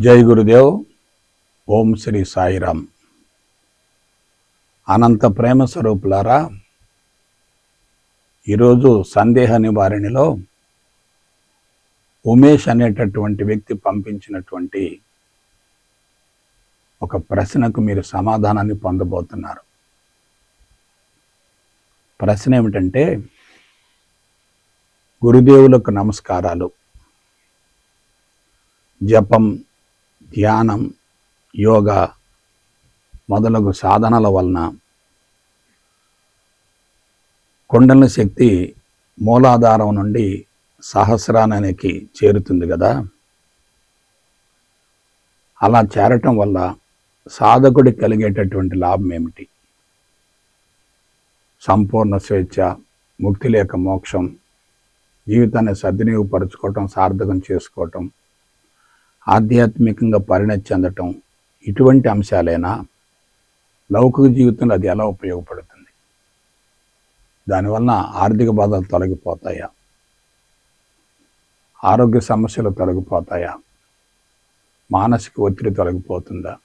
జై గురుదేవ్. ఓం శ్రీ సాయిరామ్. అనంత ప్రేమ స్వరూపులారా ఈరోజు సందేహ నివారణలో ఉమేష్ అనేటటువంటి వ్యక్తి పంపించినటువంటి ఒక ప్రశ్నకు మీరు సమాధానాన్ని పొందబోతున్నారు. ప్రశ్న ఏమిటంటే గురుదేవులకు నమస్కారాలు. జపం ధ్యానం యోగా మొదలగు సాధనల వలన కుండలిని శక్తి మూలాధారం నుండి సహస్రానికి చేరుతుంది కదా. అలా చేరటం వల్ల సాధకుడికి కలిగేటటువంటి లాభం ఏమిటి? సంపూర్ణ స్వేచ్ఛ ముక్తి లేక మోక్షం జీవితాన్ని సద్వినియోగపరచుకోవటం సార్థకం చేసుకోవటం ఆధ్యాత్మికంగా పరిణతి చెందటం ఇటువంటి అంశాలైనా లౌకిక జీవితంలో అది ఎలా ఉపయోగపడుతుంది? దానివల్ల ఆర్థిక బాధలు తొలగిపోతాయా? ఆరోగ్య సమస్యలు తొలగిపోతాయా? మానసిక ఒత్తిడి తొలగిపోతుందా?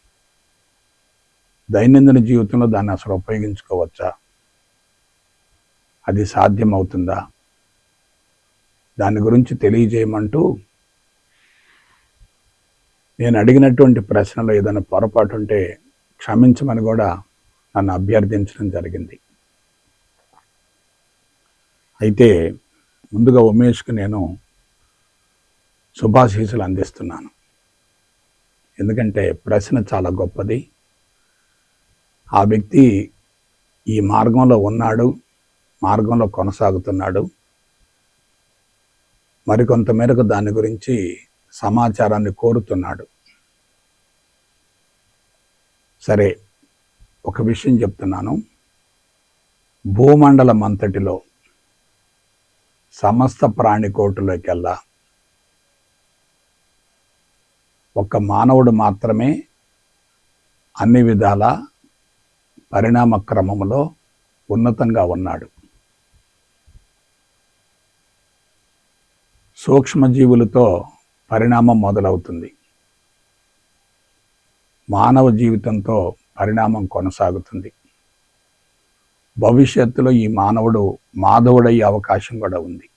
దైనందిన జీవితంలో దాన్ని అసలు ఉపయోగించుకోవచ్చా? అది సాధ్యమవుతుందా? దాని గురించి తెలియజేయమంటూ నేను అడిగినటువంటి ప్రశ్నలో ఏదైనా పొరపాటు ఉంటే క్షమించమని కూడా నన్ను అభ్యర్థించడం జరిగింది. అయితే ముందుగా ఉమేష్కి నేను శుభాశీసులు అందిస్తున్నాను. ఎందుకంటే ప్రశ్న చాలా గొప్పది. ఆ వ్యక్తి ఈ మార్గంలో ఉన్నాడు మార్గంలో కొనసాగుతున్నాడు. మరికొంత మేరకు దాని గురించి సమాచారాన్ని కోరుతున్నాడు. సరే ఒక విషయం చెప్తున్నాను. భూమండలం అంతటిలో సమస్త ప్రాణికోటులోకెల్లా ఒక మానవుడు మాత్రమే అన్ని విధాల పరిణామ క్రమంలో ఉన్నతంగా ఉన్నాడు. సూక్ష్మజీవులతో పరిణామం మొదలవుతుంది. మానవ జీవితంతో పరిణామం కొనసాగుతుంది. భవిష్యత్తులో ఈ మానవుడు మాధవుడయ్యే అవకాశం కూడా ఉంది.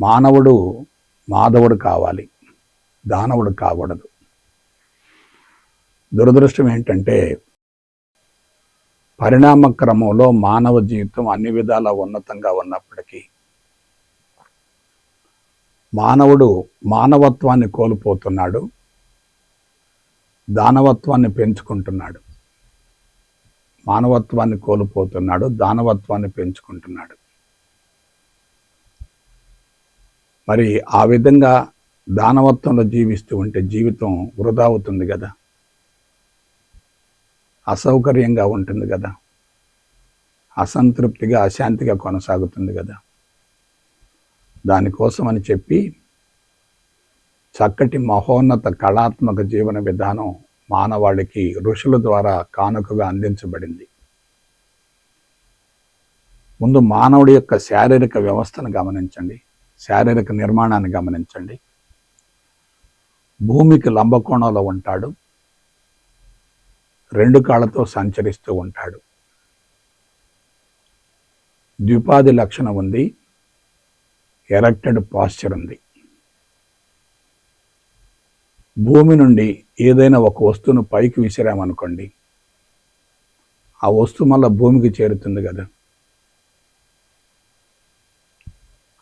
మానవుడు మాధవుడు కావాలి. దానవుడు కాకూడదు. దురదృష్టం ఏంటంటే పరిణామ క్రమంలో మానవ జీవితం అన్ని విధాల ఉన్నతంగా ఉన్నప్పటికీ మానవుడు మానవత్వాన్ని కోల్పోతున్నాడు దానవత్వాన్ని పెంచుకుంటున్నాడు. మానవత్వాన్ని కోల్పోతున్నాడు దానవత్వాన్ని పెంచుకుంటున్నాడు. మరి ఆ విధంగా దానవత్వంలో జీవిస్తూ ఉంటే జీవితం వృధా అవుతుంది కదా. అసౌకర్యంగా ఉంటుంది కదా. అసంతృప్తిగా అశాంతిగా కొనసాగుతుంది కదా. దానికోసం అని చెప్పి చక్కటి మహోన్నత కళాత్మక జీవన విధానం మానవాళికి ఋషుల ద్వారా కానుకగా అందించబడింది. ముందు మానవుడి యొక్క శారీరక వ్యవస్థను గమనించండి. శారీరక నిర్మాణాన్ని గమనించండి. భూమికి లంబకోణంలో ఉంటాడు. రెండు కాళ్ళతో సంచరిస్తూ ఉంటాడు. ద్విపాది లక్షణం ఉంది. ఎరెక్టెడ్ పాస్చర్ ఉంది. భూమి నుండి ఏదైనా ఒక వస్తువును పైకి విసిరామనుకోండి ఆ వస్తువు మళ్ళీ భూమికి చేరుతుంది కదా.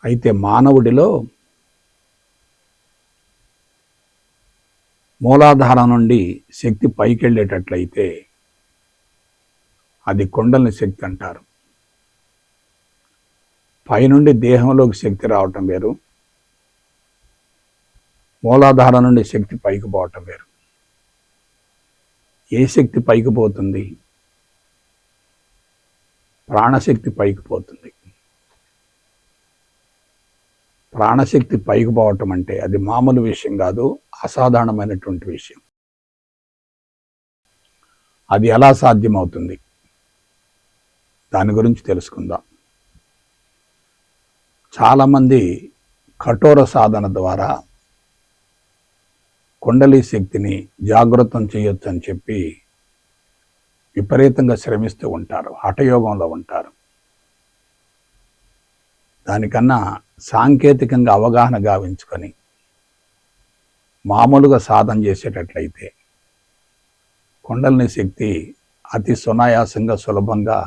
అయితే మానవుడిలో మూలాధారం నుండి శక్తి పైకి వెళ్ళేటట్లయితే అది కొండల్ని శక్తి అంటారు. పైనుండి దేహంలోకి శక్తి రావటం వేరు. మూలాధారం నుండి శక్తి పైకి పోవటం వేరు. ఏ శక్తి పైకి పోతుంది? ప్రాణశక్తి పైకి పోతుంది. ప్రాణశక్తి పైకి పోవటం అంటే అది మామూలు విషయం కాదు అసాధారణమైనటువంటి విషయం. అది ఎలా సాధ్యమవుతుంది? దాని గురించి తెలుసుకుందాం. చాలామంది కఠోర సాధన ద్వారా కుండలి శక్తిని జాగృతం చేయొచ్చు అని చెప్పి విపరీతంగా శ్రమిస్తూ ఉంటారు హఠయోగంలో ఉంటారు. దానికన్నా సాంకేతికంగా అవగాహన గావించుకొని మామూలుగా సాధన చేసేటట్లయితే కుండలిని శక్తి అతి సునాయాసంగా సులభంగా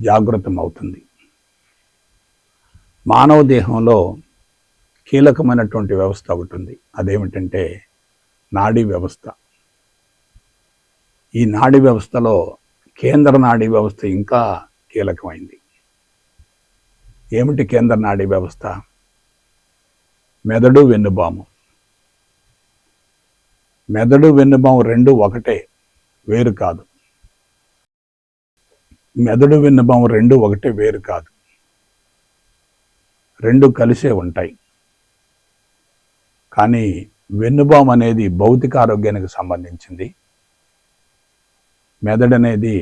జాగృతం అవుతుంది మానవ దేహంలో కీలకమైనటువంటి వ్యవస్థ ఒకటి ఉంది. అదేమిటంటే నాడీ వ్యవస్థ. ఈ నాడీ వ్యవస్థలో కేంద్ర నాడీ వ్యవస్థ ఇంకా కీలకమైంది. ఏమిటి కేంద్ర నాడీ వ్యవస్థ? మెదడు వెన్నుబాము. మెదడు వెన్నుబాము రెండు ఒకటే వేరు కాదు. మెదడు వెన్నుబాము రెండు ఒకటే వేరు కాదు. రెండు కలిసే ఉంటాయి. కానీ వెన్నుబాము అనేది భౌతిక ఆరోగ్యానికి సంబంధించింది. మెదడు అనేది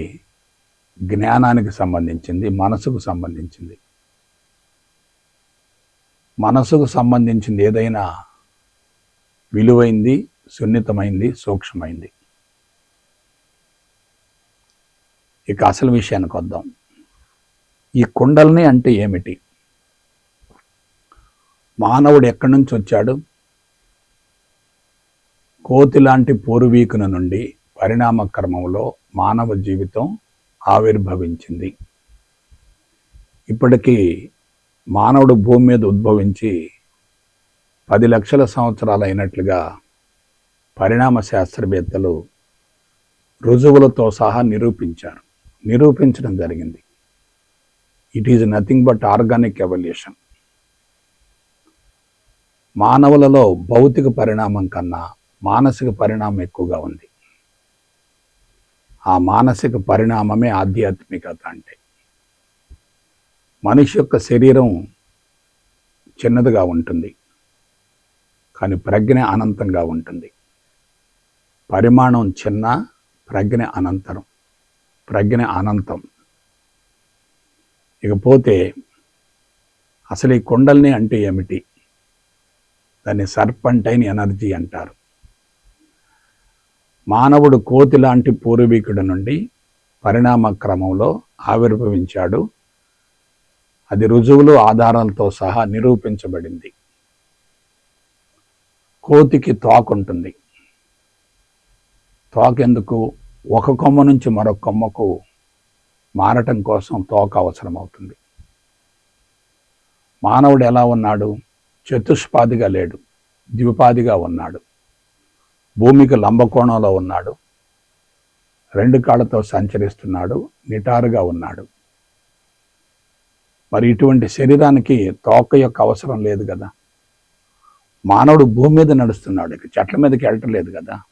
జ్ఞానానికి సంబంధించింది మనసుకు సంబంధించింది. మనసుకు సంబంధించింది ఏదైనా విలువైంది సున్నితమైంది సూక్ష్మమైంది. ఇక అసలు విషయానికి వద్దాం ఈ కుండల్ని అంటే ఏమిటి? మానవుడు ఎక్కడి నుంచి వచ్చాడు? కోతి లాంటి పూర్వీకుల నుండి పరిణామ క్రమంలో మానవ జీవితం ఆవిర్భవించింది. ఇప్పటికీ మానవుడు భూమి మీద ఉద్భవించి పది లక్షల సంవత్సరాలు అయినట్లుగా పరిణామ శాస్త్రవేత్తలు రుజువులతో సహా నిరూపించారు. నిరూపించడం జరిగింది. It is nothing but organic evolution మానవులలో భౌతిక పరిణామం కన్నా మానసిక పరిణామం ఎక్కువగా ఉంది. ఆ మానసిక పరిణామమే ఆధ్యాత్మికత అంటే. మనిషి యొక్క శరీరం చిన్నదిగా ఉంటుంది. కానీ ప్రజ్ఞ అనంతంగా ఉంటుంది. పరిమాణం చిన్న ప్రజ్ఞ అనంతరం. ప్రజ్ఞ అనంతం. ఇకపోతే అసలు ఈ కుండల్ని అంటే ఏమిటి? దాన్ని సర్పంటైన్ ఎనర్జీ అంటారు. మానవుడు కోతి లాంటి పూర్వీకుడి నుండి పరిణామ క్రమంలో ఆవిర్భవించాడు. అది రుజువులు ఆధారాలతో సహా నిరూపించబడింది. కోతికి తోకుంటుంది. తోకెందుకు? ఒక కొమ్మ నుంచి మరొక కొమ్మకు మారటం కోసం తోక అవసరం అవుతుంది మానవుడు ఎలా ఉన్నాడు? చతుష్పాదిగా లేడు ద్విపాదిగా ఉన్నాడు. భూమికి లంబకోణంలో ఉన్నాడు. రెండు కాళ్ళతో సంచరిస్తున్నాడు నిటారుగా ఉన్నాడు. మరి ఇటువంటి శరీరానికి తోక యొక్క అవసరం లేదు కదా. మానవుడు భూమి మీద నడుస్తున్నాడు ఇక చెట్ల మీదకి వెళ్ళటం లేదు కదా.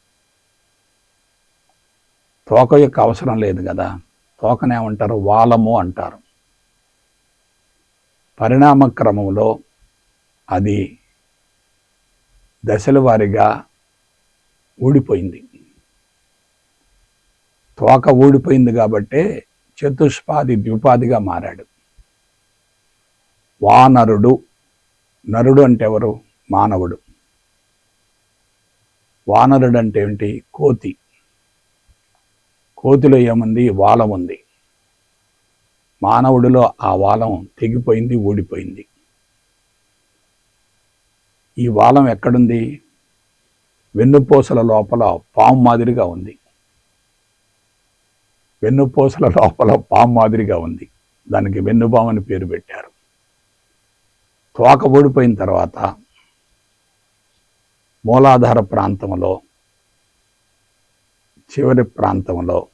తోక యొక్క అవసరం లేదు కదా. తోకనేమంటారు వాలము అంటారు. పరిణామ క్రమంలో అది దశల వారీగా ఊడిపోయింది. తోక ఊడిపోయింది కాబట్టే చతుష్పాది ద్విపాదిగా మారాడు. వానరుడు నరుడు అంటే ఎవరు? మానవుడు. వానరుడు అంటే ఏంటి కోతి. కోతిలో ఏముంది? వాలం ఉంది. మానవుడిలో ఆ వాలం తెగిపోయింది ఊడిపోయింది. ఈ వాలం ఎక్కడుంది? వెన్నుపూసల లోపల పాము మాదిరిగా ఉంది. వెన్నుపూసల లోపల పాము మాదిరిగా ఉంది. దానికి వెన్నుపాము అని పేరు పెట్టారు. తోక ఓడిపోయిన తర్వాత మూలాధార ప్రాంతంలో చివరి ప్రాంతంలో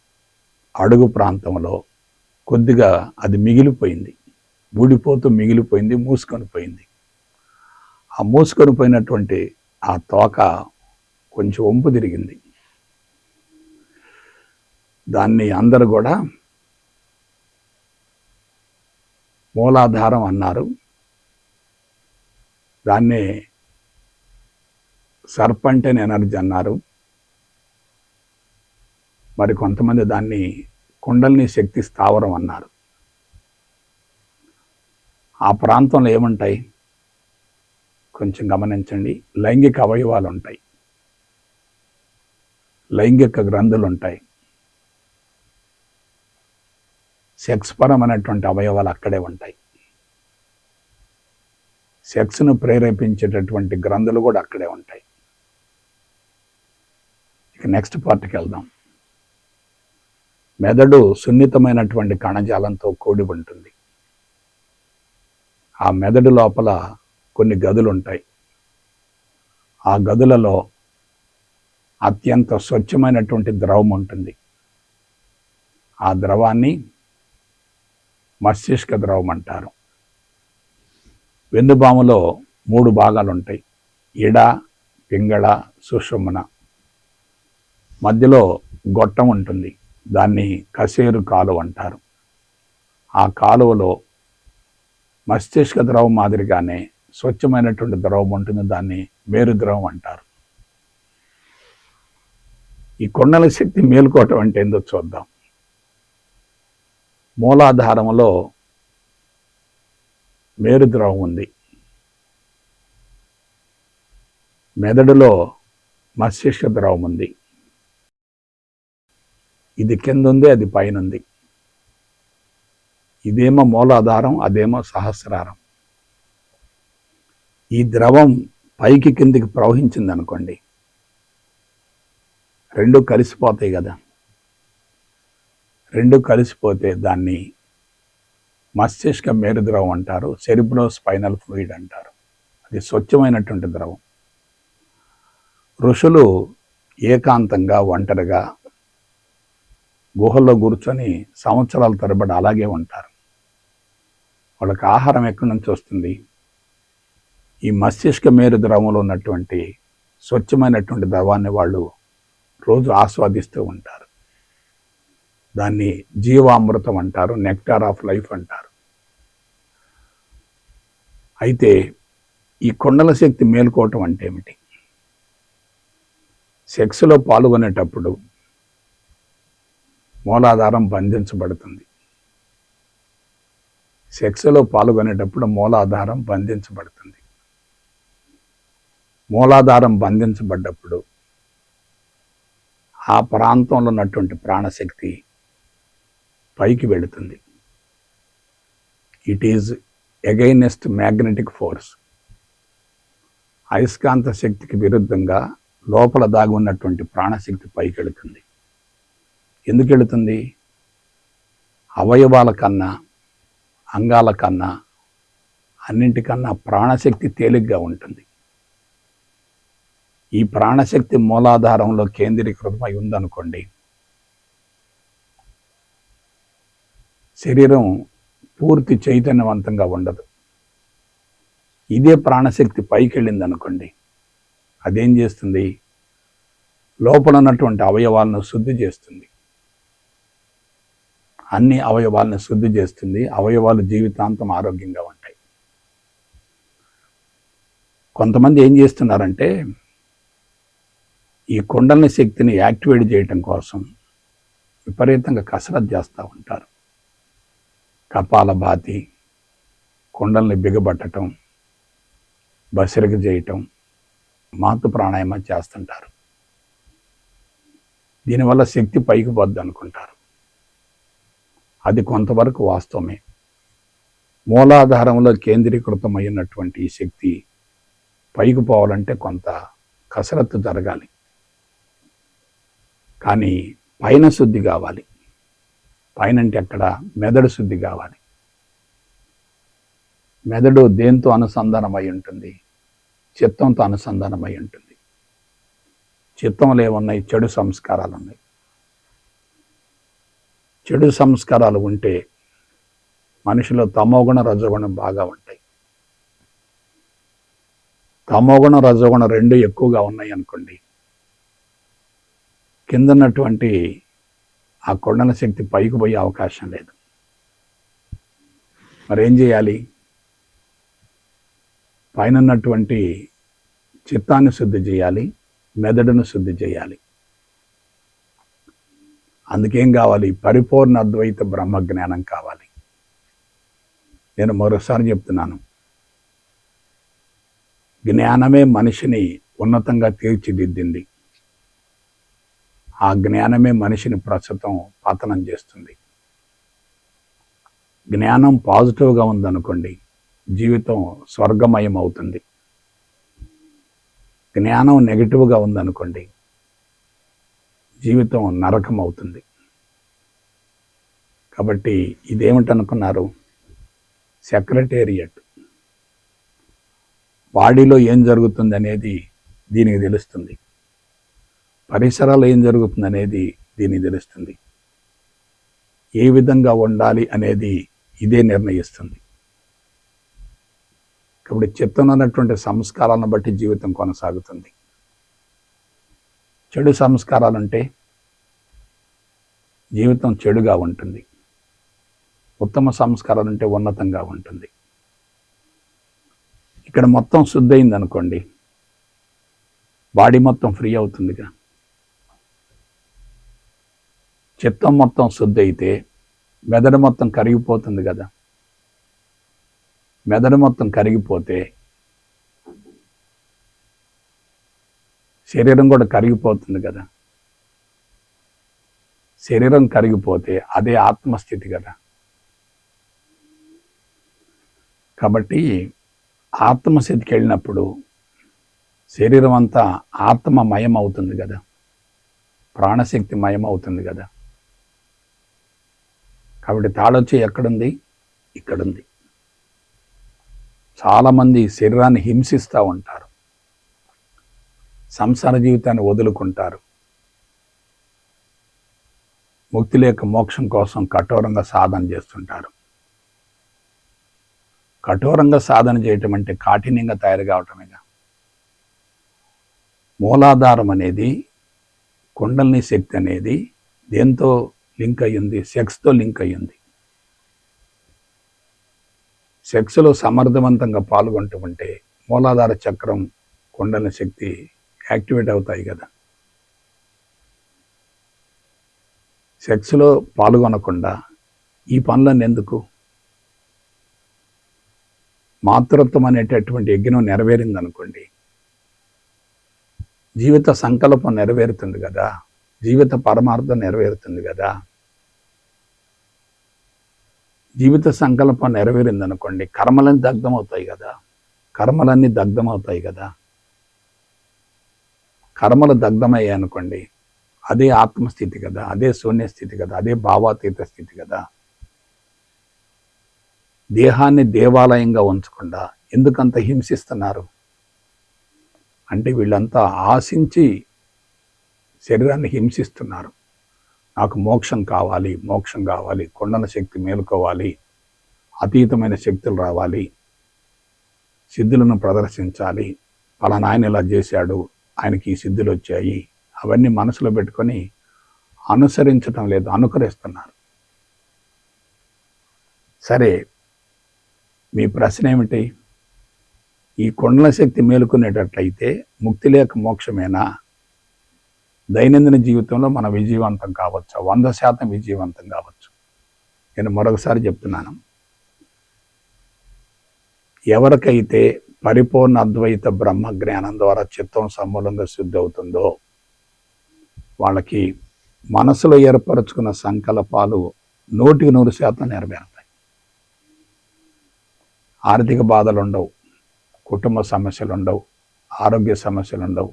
అడుగు ప్రాంతంలో కొద్దిగా అది మిగిలిపోయింది. ఊడిపోతూ మిగిలిపోయింది మూసుకొని పోయింది. ఆ మూసుకొని పోయినటువంటి ఆ తోక కొంచెం వంపు తిరిగింది. దాన్ని అందరు కూడా మూలాధారం అన్నారు. దాన్నే సర్పంటెన్ ఎనర్జీ అన్నారు. మరి కొంతమంది దాన్ని కుండల్ని శక్తి స్థావరం అన్నారు. ఆ ప్రాంతంలో ఏముంటాయి? కొంచెం గమనించండి. లైంగిక అవయవాలు ఉంటాయి లైంగిక గ్రంథులు ఉంటాయి సెక్స్ పరమైనటువంటి అవయవాలు అక్కడే ఉంటాయి. సెక్స్ను ప్రేరేపించేటటువంటి గ్రంథులు కూడా అక్కడే ఉంటాయి. ఇక నెక్స్ట్ పార్ట్కి వెళ్దాం. మెదడు సున్నితమైనటువంటి కణజాలంతో కూడి ఉంటుంది. ఆ మెదడు లోపల కొన్ని గదులు ఉంటాయి ఆ గదులలో అత్యంత స్వచ్ఛమైనటువంటి ద్రవం ఉంటుంది ఆ ద్రవాన్ని మస్తిష్క ద్రవం అంటారు వెన్నుబాములో మూడు భాగాలు ఉంటాయి ఇడ పింగళ సుషుమ్న. మధ్యలో గొట్టం ఉంటుంది దాన్ని కసేరు కాలువ అంటారు. ఆ కాలువలో మస్తిష్క ద్రవం మాదిరిగానే స్వచ్ఛమైనటువంటి ద్రవం ఉంటుంది దాన్ని మేరు ద్రవం అంటారు. ఈ కొండల శక్తి మేలుకోవటం అంటే ఏందో చూద్దాం. మూలాధారంలో మేరు ద్రవం ఉంది. మెదడులో మస్తిష్క ద్రవం ఉంది. ఇది కింద ఉంది అది పైన ఉంది ఇదేమో మూలాధారం అదేమో సహస్రారం. ఈ ద్రవం పైకి కిందికి ప్రవహించింది అనుకోండి రెండు కలిసిపోతాయి కదా. రెండు కలిసిపోతే దాన్ని మస్తిష్క మేరు ద్రవం అంటారు సెరిబ్రో స్పైనల్ ఫ్లూయిడ్ అంటారు. అది స్వచ్ఛమైనటువంటి ద్రవం. ఋషులు ఏకాంతంగా ఒంటరిగా గుహల్లో కూర్చొని సంవత్సరాల తరబడి అలాగే ఉంటారు. వాళ్ళకి ఆహారం ఎక్కడి నుంచి వస్తుంది? ఈ మస్తిష్క మేరు ద్రవంలో ఉన్నటువంటి స్వచ్ఛమైనటువంటి ద్రవాన్ని వాళ్ళు రోజు ఆస్వాదిస్తూ ఉంటారు. దాన్ని జీవామృతం అంటారు నెక్టార్ ఆఫ్ లైఫ్ అంటారు. అయితే ఈ కొండల శక్తి మేల్కోవటం అంటే ఏమిటి? సెక్స్లో పాల్గొనేటప్పుడు మూలాధారం బంధించబడుతుంది. సెక్స్లో పాల్గొనేటప్పుడు మూలాధారం బంధించబడుతుంది. మూలాధారం బంధించబడ్డప్పుడు ఆ ప్రాంతంలో ఉన్నటువంటి ప్రాణశక్తి పైకి వెళుతుంది. It is against magnetic force అయస్కాంత శక్తికి విరుద్ధంగా లోపల దాగి ఉన్నటువంటి ప్రాణశక్తి పైకి వెళుతుంది. ఎందుకు వెళుతుంది? అవయవాల కన్నా అంగాల కన్నా అన్నింటికన్నా ప్రాణశక్తి తేలిగ్గా ఉంటుంది. ఈ ప్రాణశక్తి మూలాధారంలో కేంద్రీకృతమై ఉందనుకోండి శరీరం పూర్తి చైతన్యవంతంగా ఉండదు. ఇదే ప్రాణశక్తి పైకి వెళ్ళింది అనుకోండి అదేం చేస్తుంది? లోపల ఉన్నటువంటి అవయవాలను శుద్ధి చేస్తుంది. అన్ని అవయవాలను శుద్ధి చేస్తుంది. అవయవాలు జీవితాంతం ఆరోగ్యంగా ఉంటాయి. కొంతమంది ఏం చేస్తున్నారంటే ఈ కుండలిని శక్తిని యాక్టివేట్ చేయటం కోసం విపరీతంగా కసరత్ చేస్తూ ఉంటారు. కపాల బాతి కుండల్ని బిగబట్టడం బసిరగ చేయటం మాతృ ప్రాణాయామం చేస్తుంటారు. దీనివల్ల శక్తి పైకి పోద్ది అనుకుంటారు. అది కొంతవరకు వాస్తవమే. మూలాధారంలో కేంద్రీకృతమైనటువంటి ఈ శక్తి పైకి పోవాలంటే కొంత కసరత్తు జరగాలి. కానీ పైన శుద్ధి కావాలి. పైన అంటే ఎక్కడ మెదడు శుద్ధి కావాలి. మెదడు దేంతో అనుసంధానమై ఉంటుంది? చిత్తంతో అనుసంధానమై ఉంటుంది. చిత్తంలో ఏమున్నాయి? చెడు సంస్కారాలు ఉన్నాయి. చెడు సంస్కారాలు ఉంటే మనిషిలో తమోగుణ రజగుణం బాగా ఉంటాయి. తమోగుణ రజగుణం రెండు ఎక్కువగా ఉన్నాయి అనుకోండి. కిందన్నటువంటి ఆ కొండల శక్తి పైకి పోయే అవకాశం లేదు. మరి ఏం చేయాలి? పైన ఉన్నటువంటి చిత్తాన్ని శుద్ధి చేయాలి మెదడును శుద్ధి చేయాలి. అందుకేం కావాలి? పరిపూర్ణ అద్వైత బ్రహ్మ జ్ఞానం కావాలి. నేను మరోసారి చెప్తున్నాను. జ్ఞానమే మనిషిని ఉన్నతంగా తీర్చిదిద్దింది. ఆ జ్ఞానమే మనిషిని ప్రస్తుతం పతనం చేస్తుంది. జ్ఞానం పాజిటివ్గా ఉందనుకోండి జీవితం స్వర్గమయం అవుతుంది జ్ఞానం నెగిటివ్గా ఉందనుకోండి జీవితం నరకం అవుతుంది కాబట్టి ఇదేమిటనుకున్నారు? సెక్రటేరియట్. బాడీలో ఏం జరుగుతుంది అనేది దీనికి తెలుస్తుంది. పరిసరాలు ఏం జరుగుతుంది అనేది దీన్ని తెలుస్తుంది. ఏ విధంగా ఉండాలి అనేది ఇదే నిర్ణయిస్తుంది. కాబట్టి చెప్తున్నటువంటి సంస్కారాలను బట్టి జీవితం కొనసాగుతుంది. చెడు సంస్కారాలు అంటే జీవితం చెడుగా ఉంటుంది. ఉత్తమ సంస్కారాలు అంటే ఉన్నతంగా ఉంటుంది. ఇక్కడ మొత్తం శుద్ధి అయిందనుకోండి బాడీ మొత్తం ఫ్రీ అవుతుందిగా. చిత్తం మొత్తం శుద్ధి అయితే మెదడు మొత్తం కరిగిపోతుంది కదా. మెదడు మొత్తం కరిగిపోతే శరీరం కూడా కరిగిపోతుంది కదా. శరీరం కరిగిపోతే అదే ఆత్మస్థితి కదా. కాబట్టి ఆత్మస్థితికి వెళ్ళినప్పుడు శరీరం అంతా ఆత్మమయం అవుతుంది కదా. ప్రాణశక్తి మయం అవుతుంది కదా. కాబట్టి తాళొచ్చి ఎక్కడుంది? ఇక్కడుంది. చాలామంది శరీరాన్ని హింసిస్తూ ఉంటారు. సంసార జీవితాన్ని వదులుకుంటారు. ముక్తి లేక మోక్షం కోసం కఠోరంగా సాధన చేస్తుంటారు. కఠోరంగా సాధన చేయటం అంటే కాఠిన్యంగా తయారు కావటమేగా. మూలాధారం అనేది కుండల్ని శక్తి అనేది దేంతో లింక్ అయ్యింది సెక్స్తో లింక్ అయ్యింది సెక్స్లో సమర్థవంతంగా పాల్గొంటూ ఉంటే మూలాధార చక్రం కొండల శక్తి యాక్టివేట్ అవుతాయి కదా. సెక్స్లో పాల్గొనకుండా ఈ పనులన్నీ ఎందుకు? మాతృత్వం అనేటటువంటి యజ్ఞం నెరవేరిందనుకోండి. జీవిత సంకల్పం నెరవేరుతుంది కదా. జీవిత పరమార్థం నెరవేరుతుంది కదా. జీవిత సంకల్పం నెరవేరింది అనుకోండి కర్మలన్నీ దగ్ధమవుతాయి కదా. కర్మలన్నీ దగ్ధమవుతాయి కదా. కర్మలు దగ్ధమయ్యాయి అనుకోండి అదే ఆత్మస్థితి కదా అదే శూన్యస్థితి కదా అదే భావాతీత స్థితి కదా. దేహాన్ని దేవాలయంగా ఉంచకుండా ఎందుకంత హింసిస్తున్నారు? అంటే వీళ్ళంతా ఆశించి శరీరాన్ని హింసిస్తున్నారు. నాకు మోక్షం కావాలి మోక్షం కావాలి కొండల శక్తి మేలుకోవాలి అతీతమైన శక్తులు రావాలి సిద్ధులను ప్రదర్శించాలి పలానా ఆయన ఇలా చేశాడు ఆయనకి ఈ సిద్ధులు వచ్చాయి అవన్నీ మనసులో పెట్టుకొని అనుసరించటం లేదు అనుకరిస్తున్నారు. సరే మీ ప్రశ్న ఏమిటి? ఈ కొండల శక్తి మేలుకునేటట్లయితే ముక్తి లేక మోక్షమేనా? దైనందిన జీవితంలో మన విజయవంతం కావచ్చు. వంద శాతం విజయవంతం కావచ్చు. నేను మరొకసారి చెప్తున్నాను. ఎవరికైతే పరిపూర్ణ అద్వైత బ్రహ్మ జ్ఞానం ద్వారా చిత్తం సమూలంగా శుద్ధి అవుతుందో వాళ్ళకి మనసులో ఏర్పరచుకున్న సంకల్పాలు నూటికి నూరు శాతం నెరవేరుతాయి. ఆర్థిక బాధలు ఉండవు. కుటుంబ సమస్యలు ఉండవు. ఆరోగ్య సమస్యలు ఉండవు.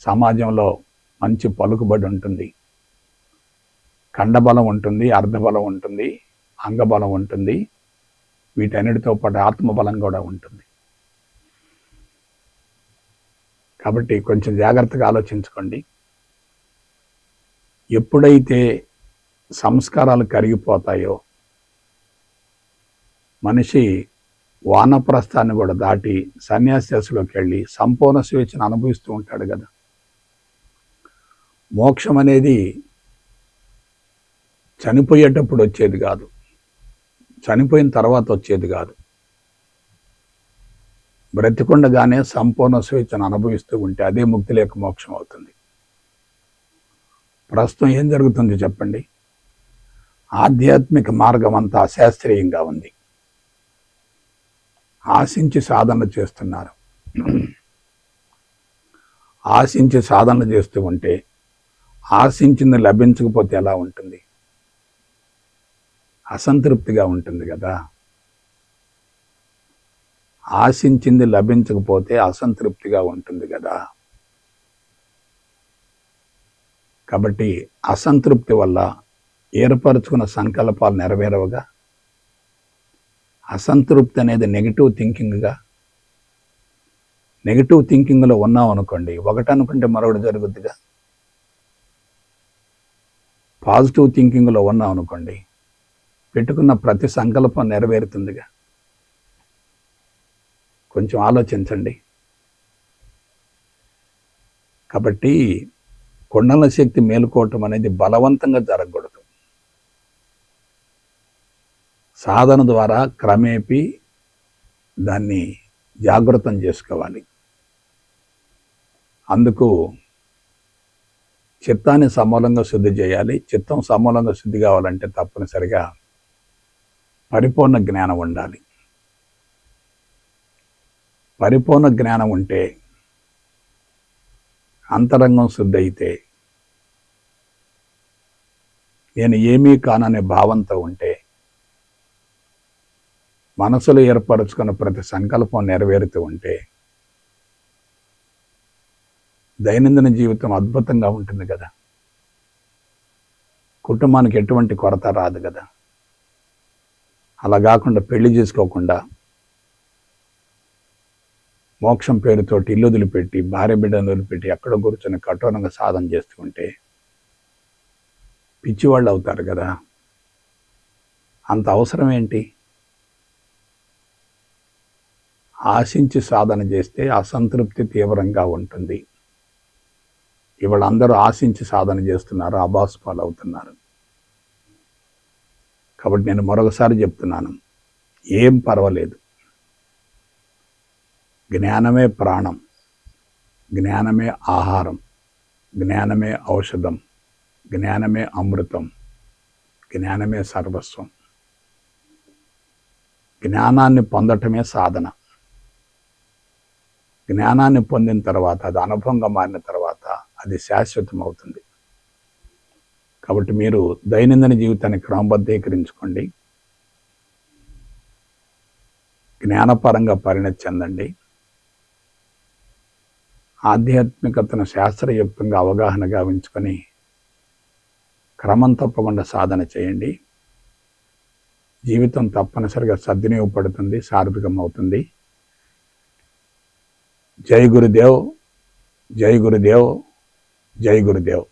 సమాజంలో మంచి పలుకుబడి ఉంటుంది. కండబలం ఉంటుంది అర్ధబలం ఉంటుంది అంగబలం ఉంటుంది. వీటన్నిటితో పాటు ఆత్మబలం కూడా ఉంటుంది. కాబట్టి కొంచెం జాగ్రత్తగా ఆలోచించుకోండి. ఎప్పుడైతే సంస్కారాలు కరిగిపోతాయో మనిషి వానప్రస్థాన్ని కూడా దాటి సన్యాసలోకి వెళ్ళి సంపూర్ణ స్వేచ్ఛను అనుభవిస్తూ ఉంటాడు కదా. మోక్షం అనేది చనిపోయేటప్పుడు వచ్చేది కాదు. చనిపోయిన తర్వాత వచ్చేది కాదు. బ్రతికుండగానే సంపూర్ణ స్వేచ్ఛను అనుభవిస్తూ ఉంటే అదే ముక్తి లేక మోక్షం అవుతుంది. ప్రస్తుతం ఏం జరుగుతుంది చెప్పండి? ఆధ్యాత్మిక మార్గం అంతా అశాస్త్రీయంగా ఉంది. ఆశించి సాధన చేస్తున్నారు. ఆశించి సాధనలు చేస్తూ ఉంటే ఆశించింది లభించకపోతే ఎలా ఉంటుంది? అసంతృప్తిగా ఉంటుంది కదా. ఆశించింది లభించకపోతే అసంతృప్తిగా ఉంటుంది కదా. కాబట్టి అసంతృప్తి వల్ల ఏర్పరచుకున్న సంకల్పాలు నెరవేరవగా? అసంతృప్తి అనేది నెగిటివ్ థింకింగ్గా నెగిటివ్ థింకింగ్లో ఉన్నాం అనుకోండి ఒకటి అనుకుంటే మరొకటి జరుగుద్దిగా? పాజిటివ్ థింకింగ్లో ఉన్నాం అనుకోండి పెట్టుకున్న ప్రతి సంకల్పం నెరవేరుతుందిగా. కొంచెం ఆలోచించండి. కాబట్టి కొండల శక్తి మేలుకోవటం అనేది బలవంతంగా జరగకూడదు. సాధన ద్వారా క్రమేపీ దాన్ని జాగృతం చేసుకోవాలి. అందుకు చిత్తాన్ని సమూలంగా శుద్ధి చేయాలి. చిత్తం సమూలంగా శుద్ధి కావాలంటే తప్పనిసరిగా పరిపూర్ణ జ్ఞానం ఉండాలి. పరిపూర్ణ జ్ఞానం ఉంటే అంతరంగం శుద్ధి అయితే నేను ఏమీ కాననే భావంతో ఉంటే మనసులో ఏర్పరచుకున్న ప్రతి సంకల్పం నెరవేరుతూ ఉంటే దైనందిన జీవితం అద్భుతంగా ఉంటుంది కదా. కుటుంబానికి ఎటువంటి కొరత రాదు కదా. అలా కాకుండా పెళ్ళి చేసుకోకుండా మోక్షం పేరుతోటి ఇల్లు వదిలిపెట్టి భార్య బిడ్డను వదిలిపెట్టి ఎక్కడ కూర్చొని కఠోరంగా సాధన చేస్తూ ఉంటే పిచ్చివాళ్ళు అవుతారు కదా. అంత అవసరం ఏంటి? ఆశించి సాధన చేస్తే అసంతృప్తి తీవ్రంగా ఉంటుంది. ఇవాళ అందరూ ఆశించి సాధన చేస్తున్నారు అబాస్ అవుతున్నారు కాబట్టి నేను మరొకసారి చెప్తున్నాను ఏం పర్వాలేదు. జ్ఞానమే ప్రాణం జ్ఞానమే ఆహారం జ్ఞానమే ఔషధం జ్ఞానమే అమృతం జ్ఞానమే సర్వస్వం. జ్ఞానాన్ని పొందటమే సాధన. జ్ఞానాన్ని పొందిన తర్వాత అది అనుభవంగా మారిన తర్వాత అది శాశ్వతం అవుతుంది కాబట్టి మీరు దైనందిన జీవితాన్ని క్రమబద్ధీకరించుకోండి. జ్ఞానపరంగా పరిణతి చెందండి. ఆధ్యాత్మికతను శాస్త్రయుక్తంగా అవగాహన గావించుకొని క్రమం తప్పకుండా సాధన చేయండి. జీవితం తప్పనిసరిగా సద్వినియోగపడుతుంది సార్థకం అవుతుంది జై గురుదేవ్ జై గురుదేవ్. జై గురుదేవ్